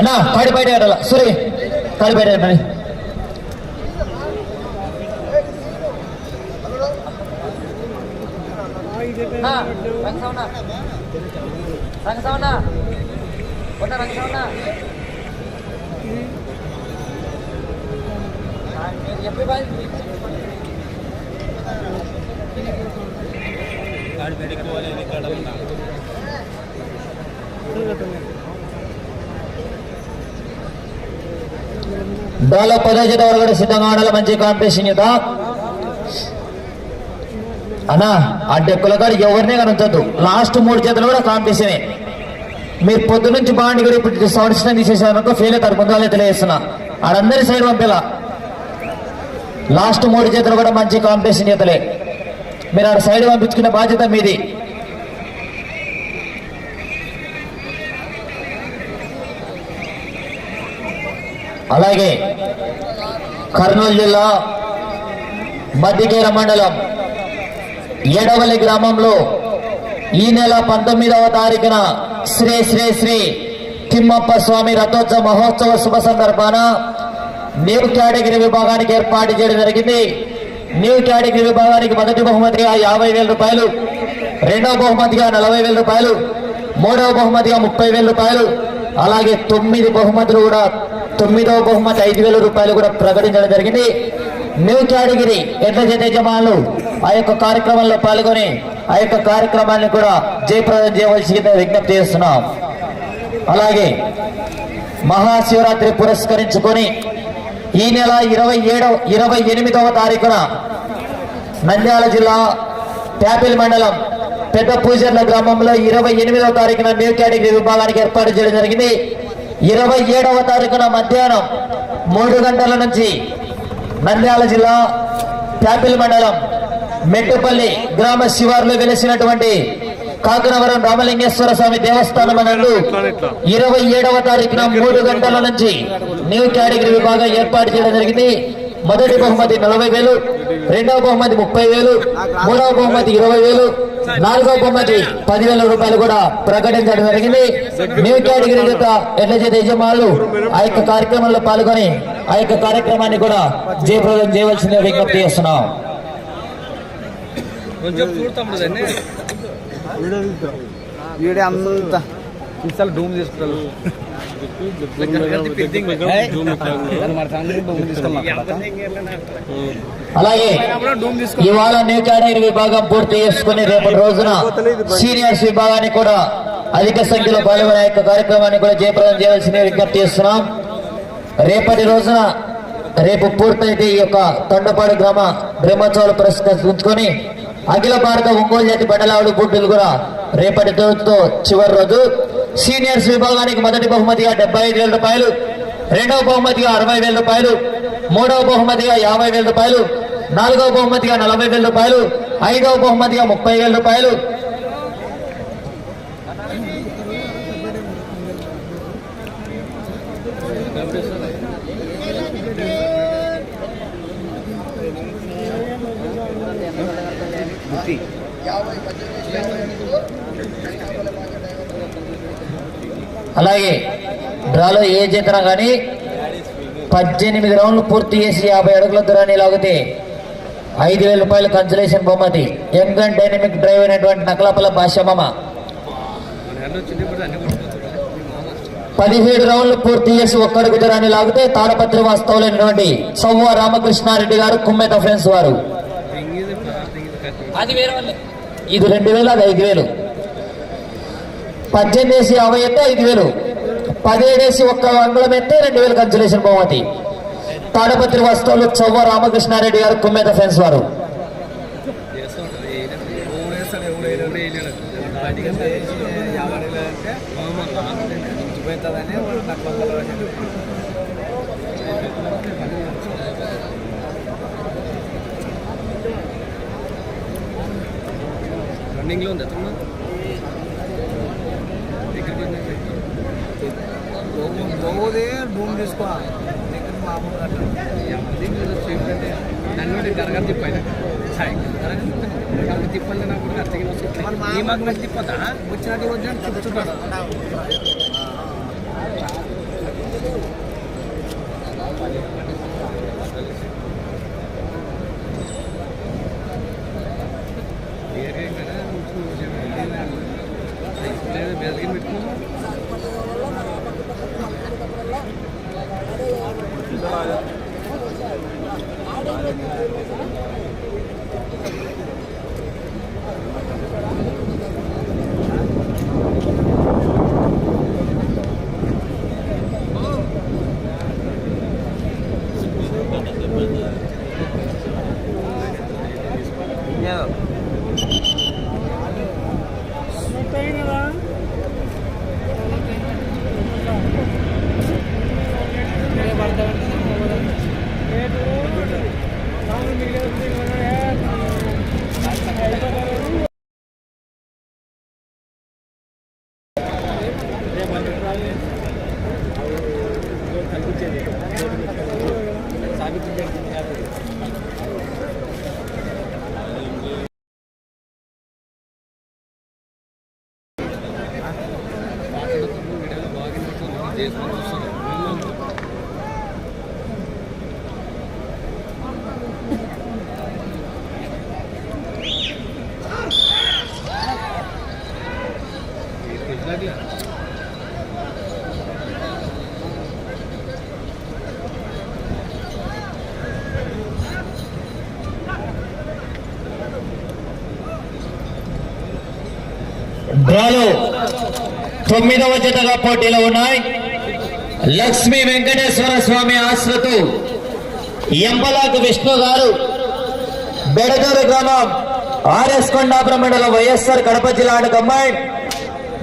అన్నా తాడి బయట కట్టాల సూరి తాడి బయట కట్టండి రంగసవన్న. రంగసవన్న. ఉన్న రంగసవన్న. ఎప్పుడు బాయ్? పదో జత వరకు కూడా సిద్ధంగా ఉండాలి మంచి కాంపిటీషన్ యుద్ధ అనా ఆ డెక్కుల కాడ ఎవరినే కనుంచద్దు లాస్ట్ మూడు చేతులు కూడా కాంపిటీషనే మీరు పొద్దు నుంచి బాగుండి కూడా ఇప్పుడు సౌండ్స్ తీసేసారనుకో ఫెయిల్ అవుతారు ముందుగానే తెలియజేస్తున్నా ఆడందరి సైడ్ పంపేలా లాస్ట్ మూడు చేతులు కూడా మంచి కాంపిటీషన్ చేతలే మీరు ఆడ సైడ్ పంపించుకునే బాధ్యత మీది అలాగే కర్నూలు జిల్లా మధ్యకేర మండలం ఏడవల్లి గ్రామంలో ఈ నెల పంతొమ్మిదవ తారీఖున శ్రీ శ్రీ శ్రీ తిమ్మప్ప స్వామి రథోత్సవ మహోత్సవ శుభ సందర్భాన న్యూ కేటగిరీ విభాగానికి ఏర్పాటు చేయడం జరిగింది. న్యూ కేటగిరీ విభాగానికి మొదటి బహుమతిగా యాభై వేల రూపాయలు రెండవ బహుమతిగా నలభై వేల రూపాయలు మూడవ బహుమతిగా ముప్పై వేల రూపాయలు అలాగే తొమ్మిది బహుమతులు కూడా తొమ్మిదవ బహుమతి ఐదు వేల రూపాయలు కూడా ప్రకటించడం జరిగింది. న్యూ కేటగిరీ ఎట్ల చేత యజమానులు ఆ యొక్క కార్యక్రమంలో పాల్గొని ఆ యొక్క కార్యక్రమాన్ని కూడా జయప్రదం చేయవలసిందిగా విజ్ఞప్తి చేస్తున్నాం. అలాగే మహాశివరాత్రి పురస్కరించుకొని ఈ నెల ఇరవై ఏడవ ఇరవై ఎనిమిదవ తారీఖున నంద్యాల జిల్లా ట్యాపిల్ మండలం పెద్ద పూజర్ల గ్రామంలో ఇరవై ఎనిమిదవ తారీఖున న్యూ కేటగిరీ విభాగానికి ఏర్పాటు చేయడం జరిగింది. ఇరవై ఏడవ తారీఖున మధ్యాహ్నం మూడు గంటల నుంచి నంద్యాల జిల్లా ట్యాపిల్ మండలం మెట్టుపల్లి గ్రామ శివార్లో వెలిసినటువంటి కాకనవరం రామలింగేశ్వర స్వామి దేవస్థానం నందు ఇరవై ఏడవ తారీఖున మూడు గంటల నుంచి న్యూ కేటగిరీ విభాగం ఏర్పాటు చేయడం జరిగింది. మొదటి బహుమతి నలభై వేలు రెండవ బహుమతి ముప్పై వేలు మూడవ బహుమతి ఇరవై వేలు నాలుగవ బహుమతి పదివేల రూపాయలు కూడా ప్రకటించడం జరిగింది. న్యూ కేటగిరీ యొక్క చేత యజమానులు ఆ యొక్క కార్యక్రమంలో పాల్గొని ఆ యొక్క కార్యక్రమాన్ని కూడా జయప్రదం చేయవలసిందిగా విజ్ఞప్తి చేస్తున్నాం. వీడియో అంతా. ఇన్స్టాల్ డూమ్ తీసుకుంటారు అలాగే ఇవాళ న్యూ కేటగిరీ విభాగం పూర్తి చేసుకుని రేపటి రోజున సీనియర్స్ విభాగాన్ని కూడా అధిక సంఖ్యలో పాల్గొనే యొక్క కార్యక్రమాన్ని కూడా జయప్రదం చేయవలసింది విజ్ఞప్తి చేస్తున్నాం రేపటి రోజున రేపు పూర్తయితే ఈ యొక్క తొండపాడు గ్రామ బ్రహ్మోత్సవాలు పురస్కరించుకొని అఖిల భారత ఒంగోలు జాతి బండలావుడు గుడ్డులు కూడా రేపటి రోజుతో చివరి రోజు సీనియర్స్ విభాగానికి మొదటి బహుమతిగా డెబ్బై ఐదు వేల రూపాయలు రెండవ బహుమతిగా అరవై వేల రూపాయలు మూడవ బహుమతిగా యాభై వేల రూపాయలు నాలుగవ బహుమతిగా నలభై వేల రూపాయలు ఐదవ బహుమతిగా ముప్పై వేల రూపాయలు. అలాగే డ్రాలో ఏ జతన కానీ పద్దెనిమిది రౌండ్లు పూర్తి చేసి యాభై అడుగుల దూరాన్ని లాగితే ఐదు వేల రూపాయల కన్సలేషన్ బహుమతి. యంగ్ అండ్ డైనమిక్ డ్రైవ్ అయినటువంటి నకలపల భాషమమ పదిహేడు రౌండ్లు పూర్తి చేసి ఒక్కడుగు దూరాన్ని లాగితే తాడపత్రి వాస్తవులైనటువంటి సవ్వ రామకృష్ణారెడ్డి గారు కుమ్మెత ఫ్రెండ్స్ వారు. అది వేరే వాళ్ళే. ఇది రెండు వేలు అది ఐదు వేలు. పద్దెనిమిది వేసి యాభై అంటే ఐదు వేలు. పదిహేడు వేసి ఒక్క అంగుళం అంటే రెండు వేలు కన్సలేషన్ బహుమతి. తాడపత్రి వస్తువులు చౌవ రామకృష్ణారెడ్డి గారు కుమ్మేత ఫ్రెండ్స్ వారు. రన్నింగ్లో ఉంది రూమ్ తీసుకోవాలి దగ్గర మామూలుగా నన్ను జరగని తిప్పాయి సాయంకాలం తిప్పాలి నాకు అర్థం వస్తుంది ఈ మాకు తిప్పదా వచ్చినట్టు వచ్చినట్టు తిప్పుతుంటాడు పెట్టుకున్నాం డ్రాలో తొమ్మిదవ జతగా పోటీలో ఉన్నాయి. లక్ష్మీ వెంకటేశ్వర స్వామి ఆశ్రతు ఎంపలాకు విష్ణు గారు బెడదూరు గ్రామం ఆర్ఎస్ కొండాపురం మండలం వైఎస్ఆర్ కడప జిల్లా కంబైన్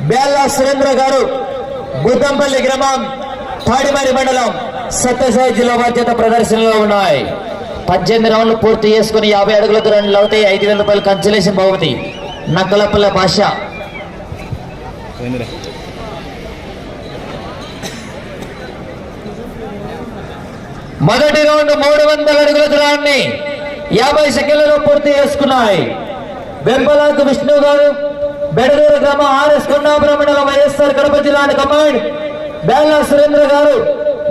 బేల్లా సురేంద్ర గారు బుద్దంపల్లి గ్రామం తాడిమరి మండలం సత్యసాయి జిల్లా బాధ్యత ప్రదర్శనలో ఉన్నాయి. పద్దెనిమిది రౌండ్లు పూర్తి చేసుకుని యాభై అడుగుల దూరంలో అవుతాయి ఐదు వేల రూపాయలు కన్సలేషన్ బహుమతి. నక్కలపల్ల భాష మొదటి రౌండ్ మూడు వందల అడుగుల దూరాన్ని యాభై సెకండ్లలో పూర్తి చేసుకున్నాయి. బెంబలాకు విష్ణు గారు బెడదూరు గ్రామ ఆర్ఎస్ కొండాపురం మండలం వైఎస్ఆర్ కడప జిల్లా కమాండ్ బేళ్ళ సురేంద్ర గారు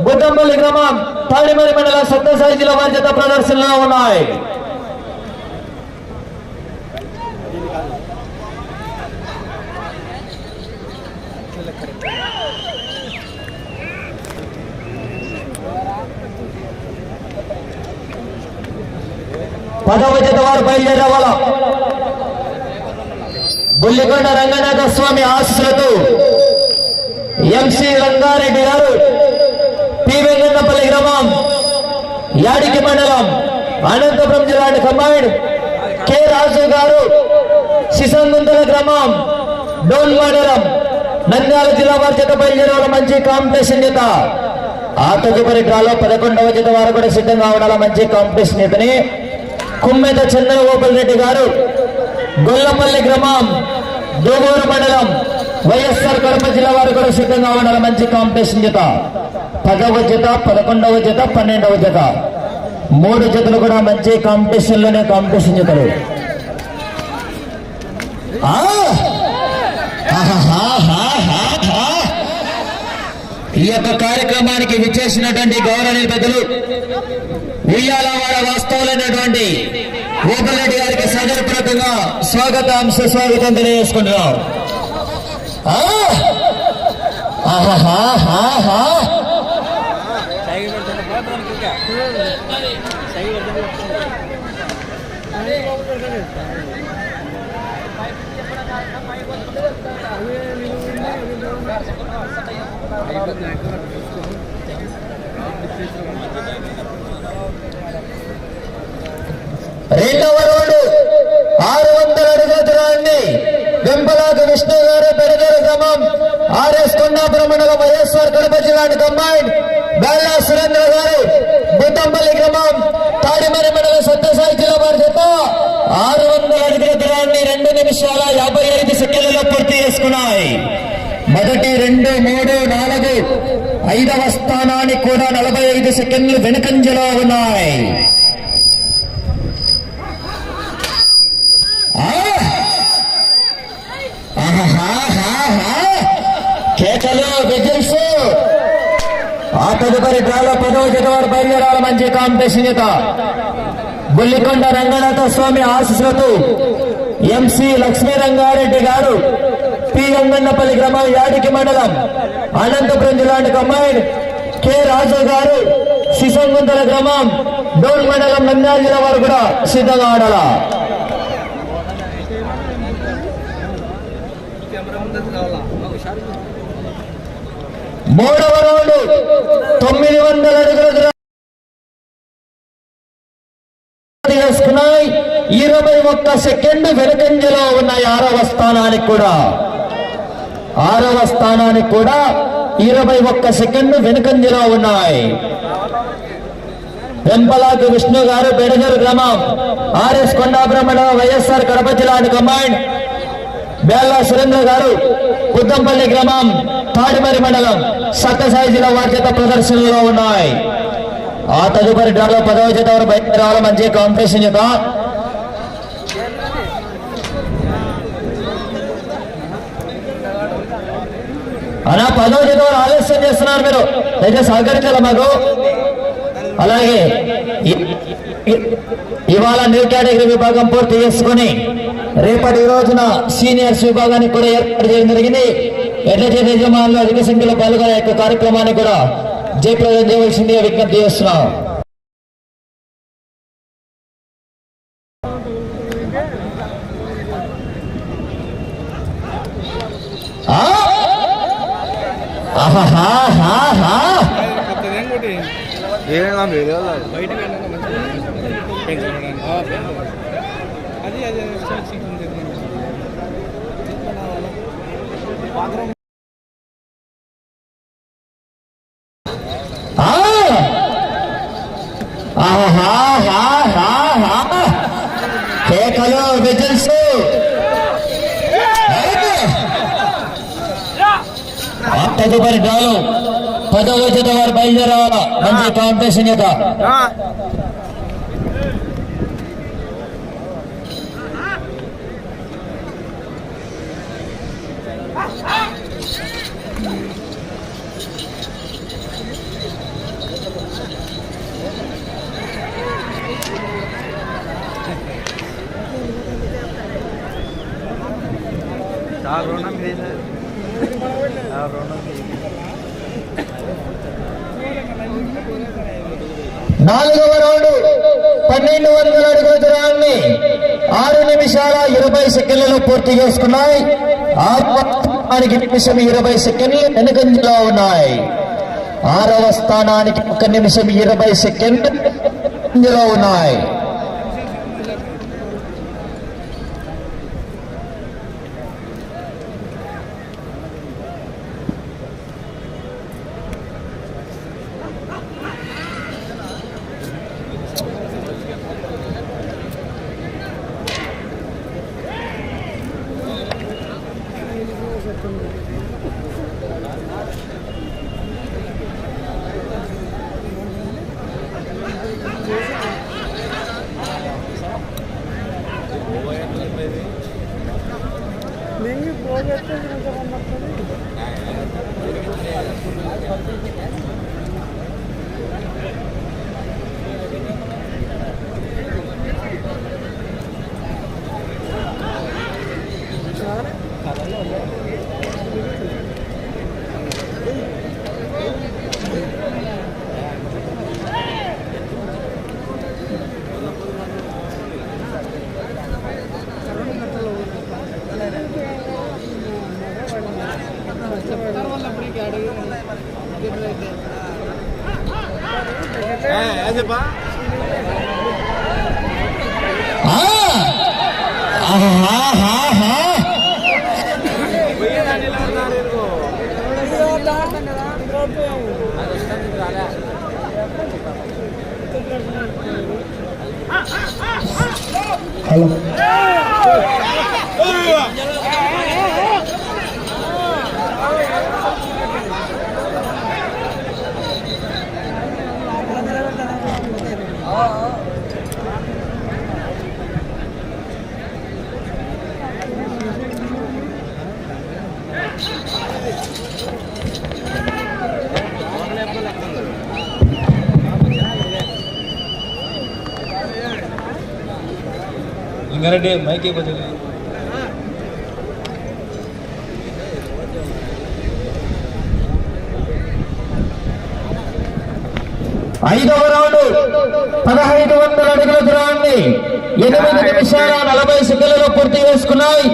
బుద్ధంపల్లి గ్రామం తాడిమరి మండలం సత్యసాయి జిల్లా బాధ్యత ప్రదర్శనలో ఉన్నాయి. పదవ జత వారు బయలుదేరవాల? బుల్లికొండ రంగనాథ స్వామి ఆశీస్సులతో ఎంసీ రంగారెడ్డి గారు పి వెంకన్నపల్లి గ్రామం యాడికి మండలం అనంతపురం జిల్లా కంబైండ్ కె రాజు గారు శిశంగుంతల గ్రామం డోన్ మండలం నంద్యాల జిల్లా వారి చేత బయలుదేరాల మంచి కాంపిటీషన్ చేత ఆ తదుపరి కాలం పదకొండవ జత వారు కూడా సిద్ధంగా ఉండాల మంచి కాంపిటీషన్ చేతని కుమ్మెత చంద్రగోపాల్ రెడ్డి గారు గొల్లపల్లి గ్రామం దోగూరు మండలం వైఎస్ఆర్ కడప జిల్లా వారు కూడా సిద్ధంగా ఉండాలి మంచి కాంపిటీషన్ జత. పదవ జత పదకొండవ జత పన్నెండవ జత. మూడు జతలు కూడా మంచి కాంపిటీషన్లోనే కాంపిటీషన్ జతలు ఈ యొక్క కార్యక్రమానికి విచ్చేసినటువంటి గౌరవనీయ పెద్దలు ఉయ్యాలవాడ వాస్తవులైనటువంటి గోపాలరెడ్డి గారికి సదరపూర్వకంగా స్వాగతం సుస్వాగతం తెలియజేసుకుంటున్నాం ఆ! ఆహాహాహాహా! సైకి రెండవ రోడ్డు. ఆరు వందల అడుగుల దూరాన్ని వెంపలాకు విష్ణు గారు పెడదల గ్రామం. ఆర్ఎస్ కొండాపురం మండలం వైఎస్ఆర్ కడప జిల్లాని కంబైన్ బెల్లా సురేంద్ర గారు బుద్ధంపల్లి గ్రామం. తాడిమరి మండలం సత్యసాయి జిల్లా వారి చేత ఆరు వందల అడుగుల దూరాన్ని రెండు నిమిషాల యాభై ఐదు సెకండ్లలో పూర్తి చేసుకున్నాయి. మొదటి రెండు మూడు నాలుగు ఐదవ స్థానానికి కూడా నలభై ఐదు సెకండ్లు వెనుకంజలో ఉన్నాయి ఆ! ఆహాహాహా! కేకలు విజిల్స్ ఆ తదుపరి డ్రాలో పదవ జత వారు బయలుదేరాలి మంచి కాంపిటీషన్ చేత. బుల్లికొండ రంగనాథ స్వామి ఆశీస్సులతో ఎంసి లక్ష్మీ రంగారెడ్డి గారు పి అంగన్నపల్లి గ్రామం యాడికి మండలం అనంతపురం జిల్లాని కమ్మాయిన్ కె రాజు గారు శిశంగుంతల గ్రామం డోల్ మండలం నంద్యాల జిల్లా వారు కూడా సిద్ధంగా ఆడాల మూడవ తొమ్మిది వందల అడుగుల చేసుకున్నాయి ఇరవై ఒక్క సెకండ్ వెనుకంజలో ఉన్నాయి ఆరవ స్థానానికి కూడా. ఆరవ స్థానానికి కూడా ఇరవై ఒక్క సెకండ్ వెనుకంజలో ఉన్నాయి. వెంపలాకు విష్ణు గారు బెడగరు గ్రామం ఆర్ఎస్ కొండాబ్రహ్మణ వైఎస్ఆర్ కడప జిల్లాని కమాండ్ బేల్లా సురేంద్ర గారు పుద్దంపల్లి గ్రామం తాడిమరి మండలం సత్యసాయి జిల్లా వారి చేత ప్రదర్శనలో ఉన్నాయి. ఆ తదుపరి డ్రాలో పదవ చేత వారు బయట రావాలి మంచి కాంపిటీషన్ చేత అలా పదవ చేత వారు ఆలస్యం చేస్తున్నారు మీరు. అయితే సహకరించాలి మాకు? అలాగే ఇవాళ న్యూ కేటగిరీ విభాగం పూర్తి చేసుకుని రేపటి రోజున సీనియర్స్ విభాగానికి కూడా ఏర్పాటు చేయడం జరిగింది. ఎడ్ల యజమానులు అధిక సంఖ్యలో పాల్గొనే యొక్క కార్యక్రమాన్ని కూడా జయప్రదం చేయవలసిందిగా విజ్ఞప్తి చేస్తున్నాం ఆ? ఆహాహాహాహా. కేకలు విజిల్స్ తదుపరి డాలు పదో రోజు వారు బయలుదేరాల మంచి కాంపిటీషన్ యొక్క చాలు రుణం రుణం నాలుగవ రౌండ్ పన్నెండు వందల అడుగుల దూరాన్ని ఆరు నిమిషాల ఇరవై సెకండ్లలో పూర్తి చేసుకున్నాయి. ఆరు నిమిషం ఇరవై సెకండ్లు వెనుకంజలో ఉన్నాయి. ఆరవ స్థానానికి ఒక నిమిషం ఇరవై సెకండ్లు ఉన్నాయి. రెడ్డి మైక్ ఇవ్వదు. ఐదవ రౌండ్ పదహైదు వందల అడుగుల దూరాన్ని ఎనిమిది నిమిషాల నలభై సెకండ్లలో పూర్తి చేసుకున్నాయి.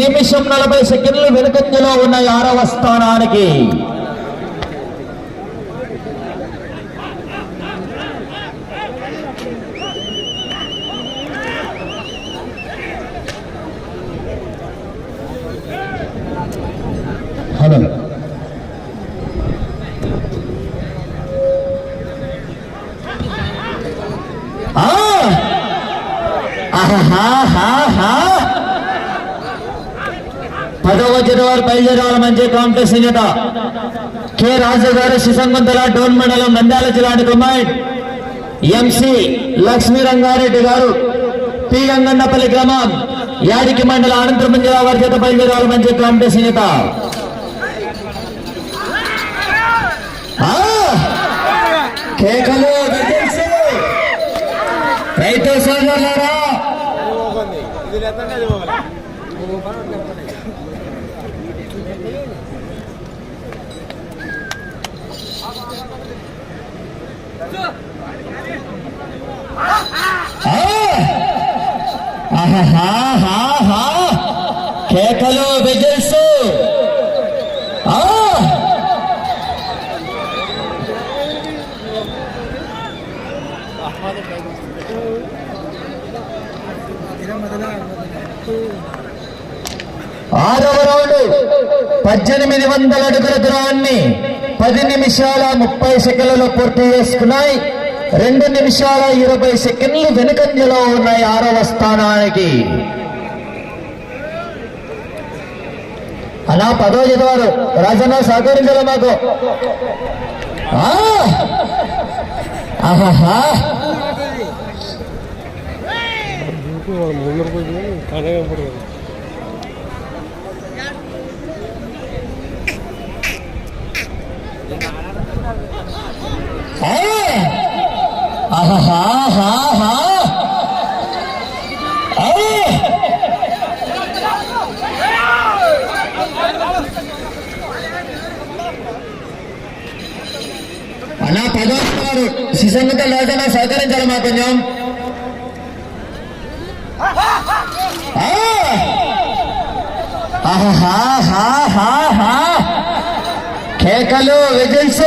నిమిషం నలభై సెకండ్లు వెనుకంజలో ఉన్నాయి ఆరవ స్థానానికి హలో ఆ! ఆహాహాహా! పదవ జనవరి బయలుదేరాలి మంచి కాంపిటీషన్ జత కె రాజు గారు శిశంగుంతల డోన్ మండలం నంద్యాల జిల్లాని కమాండ్ ఎంసి లక్ష్మీ రంగారెడ్డి గారు పి గంగన్నపల్లి గ్రామం యాడికి మండల అనంతరం జిల్లా వారి చేత బయలుదేరాల మంచి కాంపిటీషన్ జత కేకలు రైతు సోదరులారా ఇది లేదంటే అది పోవాలి ఆ! ఆహాహాహాహా! కేకలు విజిల్స్ ఆ! ఆరవ రౌండ్. పద్దెనిమిది వందల అడుగుల దూరాన్ని పది నిమిషాల ముప్పై సెకండ్లలో పూర్తి చేసుకున్నాయి. రెండు నిమిషాల ఇరవై సెకండ్లు వెనుకంజలో ఉన్నాయి ఆరవ స్థానానికి. అలా పదో చదివారు రాజన్న సహకరించాలి మాకు? ఆహా ఆహాహా ముందర పోయి కానీ ఆ! ఆహాహాహాహా! అలా పదవుతున్నారు శిశంగత లేదన్నా సహకరించాలి మా కొంచెం ఆహాహాహాహా! కేకలు విజిల్స్.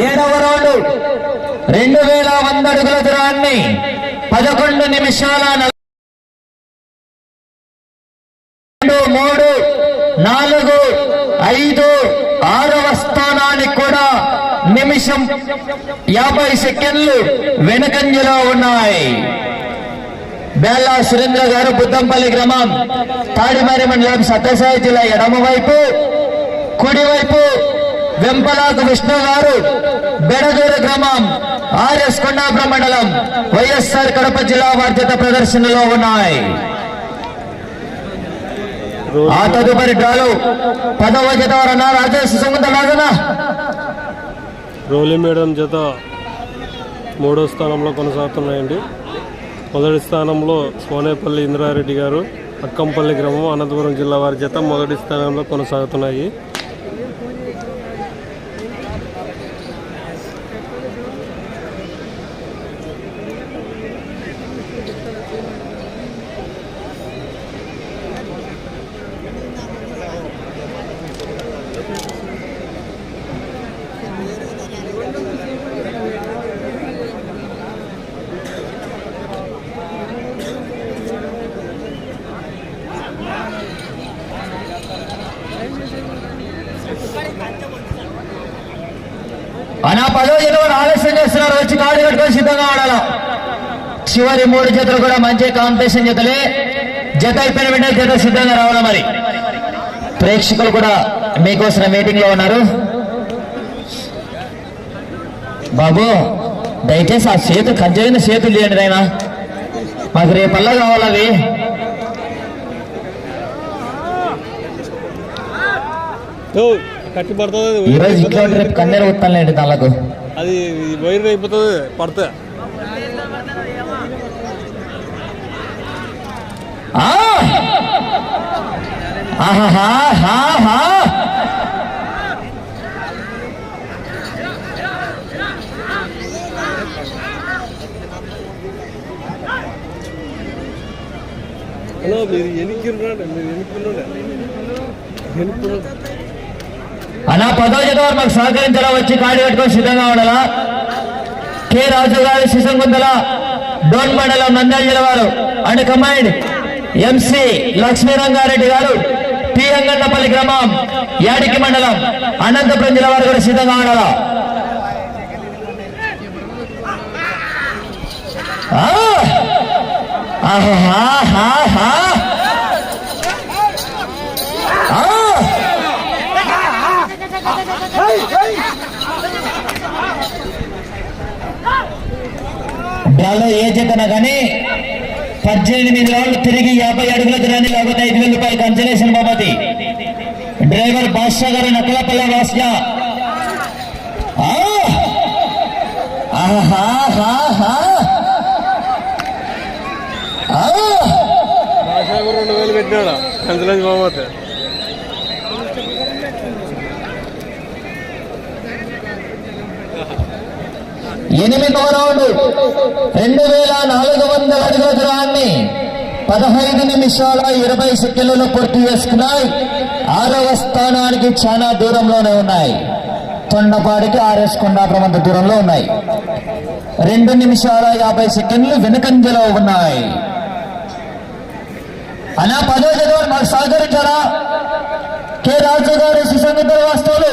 ఏడవ రౌండ్ రెండు వేల వంద అడుగుల దూరాన్ని పదకొండు నిమిషాల నలభై రెండు మూడు నాలుగు ఐదు ఆరవ స్థానానికి కూడా నిమిషం యాభై సెకండ్లు వెనకంజలో ఉన్నాయి. బేలా సురేంద్ర గారు బుద్దంపల్లి గ్రామం తాడిమారి మండలం సత్యసాయి జిల్లా ఎడమవైపు కుడివైపు వెంపలాకు విష్ణు గారు బెడదూరు గ్రామం ఆర్ఎస్ కొండాపురం మండలం వైఎస్ఆర్ కడప జిల్లా బాధ్యత ప్రదర్శనలో ఉన్నాయి. ఆ తదుపరి డ్రాలు పదవ జత వరన రాజేష్ సుమంత లాగనా రోలి మేడం జత మూడో స్థానంలో కొనసాగుతున్నాయండి. మొదటి స్థానంలో సోనేపల్లి ఇంద్రారెడ్డి గారు అక్కంపల్లి గ్రామం అనంతపురం జిల్లా వారి జత మొదటి స్థానంలో కొనసాగుతున్నాయి అనా పదో జనం ఆలస్యం చేస్తున్నారు వచ్చి కాడు కట్టుకొని సిద్ధంగా ఆడాల చివరి మూడు జతలు కూడా మంచి కాంపిటీషన్ జతలే. జత అయిపోయిన వెంటనే జత సిద్ధంగా రావాలి మరి? ప్రేక్షకులు కూడా మీకోసం మీటింగ్లో ఉన్నారు. బాబు దయచేసి ఆ చేతులు కంచెయిన చేతులు తీయండి నాయన. మాకు రేపల్లా కావాలి అవి. ఓ, కట్టి పడుతుంది. ఈ రోజు ఇంట్లో రేపు కన్నీరు ఉత్తానులేండి దానికి అది వైర్ అయిపోతుంది పడితే ఆ! ఎనికిన్నాడు మీరు ఎనుకున్నాడు ఎనుకున్నాడు అలా పదో జత వారు మాకు సహకరించాలా వచ్చి కాడి కట్టుకొని సిద్ధంగా ఉండాలా? కె రాజు గారి శిశంగుందల డోన్ మండలం నంద్యాల జిల్లా వారు. అండ్ కమాండ్ ఎంసి లక్ష్మీరంగారెడ్డి గారు. పి గ్రామం యాడికి మండలం అనంతపురం జిల్లా వారు కూడా సిద్ధంగా ఉండాలా? ఆ! డ్రాలో ఏ జతన కానీ పద్దెనిమిది రౌండ్లు తిరిగి యాభై అడుగుల దూరాన్ని లేకపోతే ఐదు వేల రూపాయలు కన్సలేషన్ బాబతి డ్రైవర్ బాద్షా గారు నక్కలపల్ల బాద్షా ఆ! రెండు వేలు పెట్టినాడా? కంచలేసి బాబోతే ఎనిమిదవ రౌండ్. రెండు వేల నాలుగు వందల అడుగుల దూరాన్ని పదహైదు నిమిషాల ఇరవై సెకండ్లలో పూర్తి చేసుకున్నాయి. ఆరవ స్థానానికి చాలా దూరంలోనే ఉన్నాయి. తొండపాడికి ఆర్ఎస్ కొండాపురం దూరంలో ఉన్నాయి. రెండు నిమిషాల యాభై సెకండ్లు వెనుకంజలో ఉన్నాయి. అలా పదో చదవాలి మాకు సహకరించారా కె రాజు గారు సుసంగత వాస్తవులు.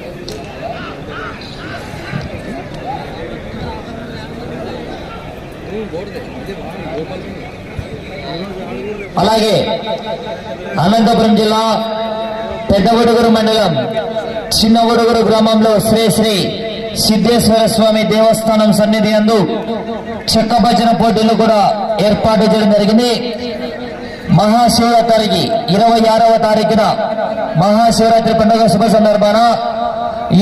అలాగే అనంతపురం జిల్లా పెద్ద ఉడుగురు మండలం చిన్న ఉడుగురు గ్రామంలో శ్రీ శ్రీ సిద్ధేశ్వర స్వామి దేవస్థానం సన్నిధి అందు చెక్క భజన పోటీలు కూడా ఏర్పాటు చేయడం జరిగింది. మహాశివరాత్రికి ఇరవై ఆరవ తారీఖున మహాశివరాత్రి పండుగ శుభ సందర్భాన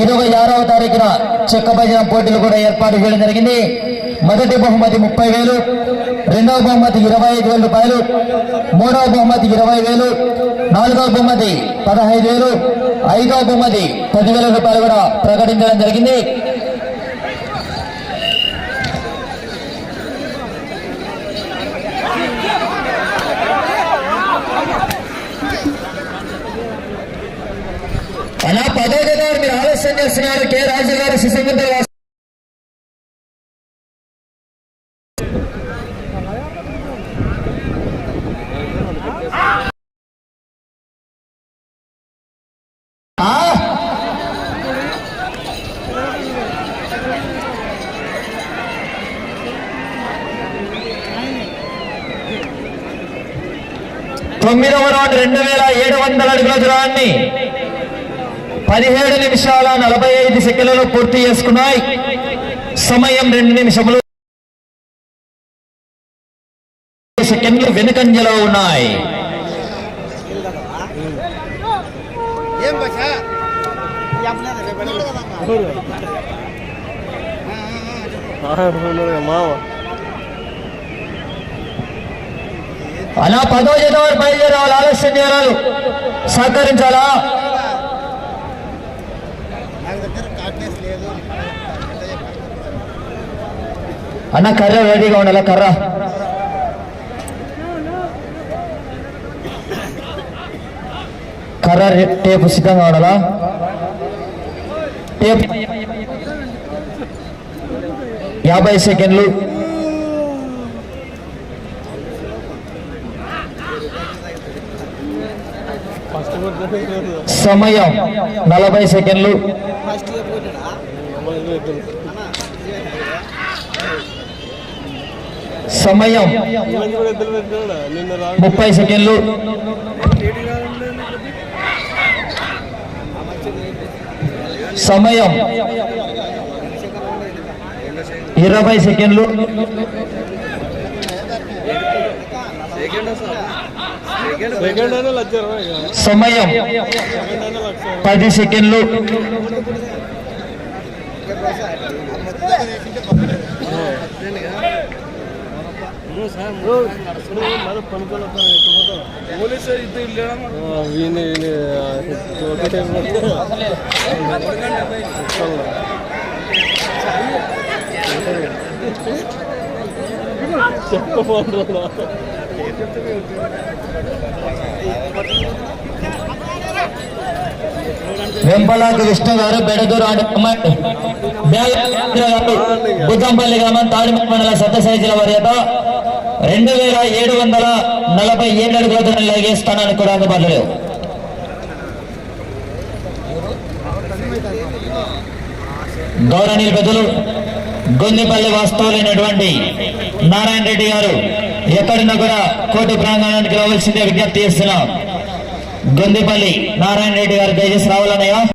ఇరవై ఆరవ తారీఖున చెక్క భజన పోటీలు కూడా ఏర్పాటు చేయడం జరిగింది. మొదటి బహుమతి ముప్పై వేలు రెండవ బహుమతి ఇరవై ఐదు వేల రూపాయలు మూడవ బహుమతి ఇరవై వేలు నాలుగవ బహుమతి పదహైదు వేలు ఐదవ బహుమతి పదివేల రూపాయలు కూడా ప్రకటించడం జరిగింది. అలా పదో గారు మీరు ఆలోచన చేస్తున్నారు. కె రాజు గారు తొమ్మిదవ రౌండ్ రెండు వేల ఏడు వందల అడుగుల దూరాన్ని పదిహేడు నిమిషాల నలభై ఐదు సెకండ్లలో పూర్తి చేసుకున్నాయి సమయం రెండు నిమిషములు సెకండ్లు వెనుకంజలో ఉన్నాయి ఏం అలా పదో జత బయలుదేరాలి ఆలస్యం చేయాలి. సహకరించాలా? అన్న కర్ర రెడీగా ఉండాలా? కర్ర? కర్ర టేపు సిద్ధంగా ఉండాలా? టేప్ యాభై సెకండ్లు సమయం నలభై సెకండ్లు. సమయం ముప్పై సెకండ్లు. సమయం ఇరవై సెకండ్లు. సమయం పది సెకండ్లు. మరి పనుకొని వెంపలాకు విష్ణు గారు బెడదూరు బుద్ధంపల్లి గ్రామం తాడిమ మండల సత్యసాయి జిల్లా వారి రెండు వేల ఏడు వందల నలభై ఏడు అడుగుల దూరం లాగే స్థానానికి కూడా అందుబాటులో గౌరవనీయులు గౌరవనీయుల పెద్దలు గొందిపల్లి వాస్తవులైనటువంటి నారాయణ రెడ్డి గారు ఎక్కడున్నా కూడా కోర్టు ప్రాంగణానికి రావాల్సిందే విజ్ఞప్తి చేస్తున్నాం. గొందిపల్లి నారాయణ రెడ్డి గారు దయచేసి రావాలన్నయ్యా.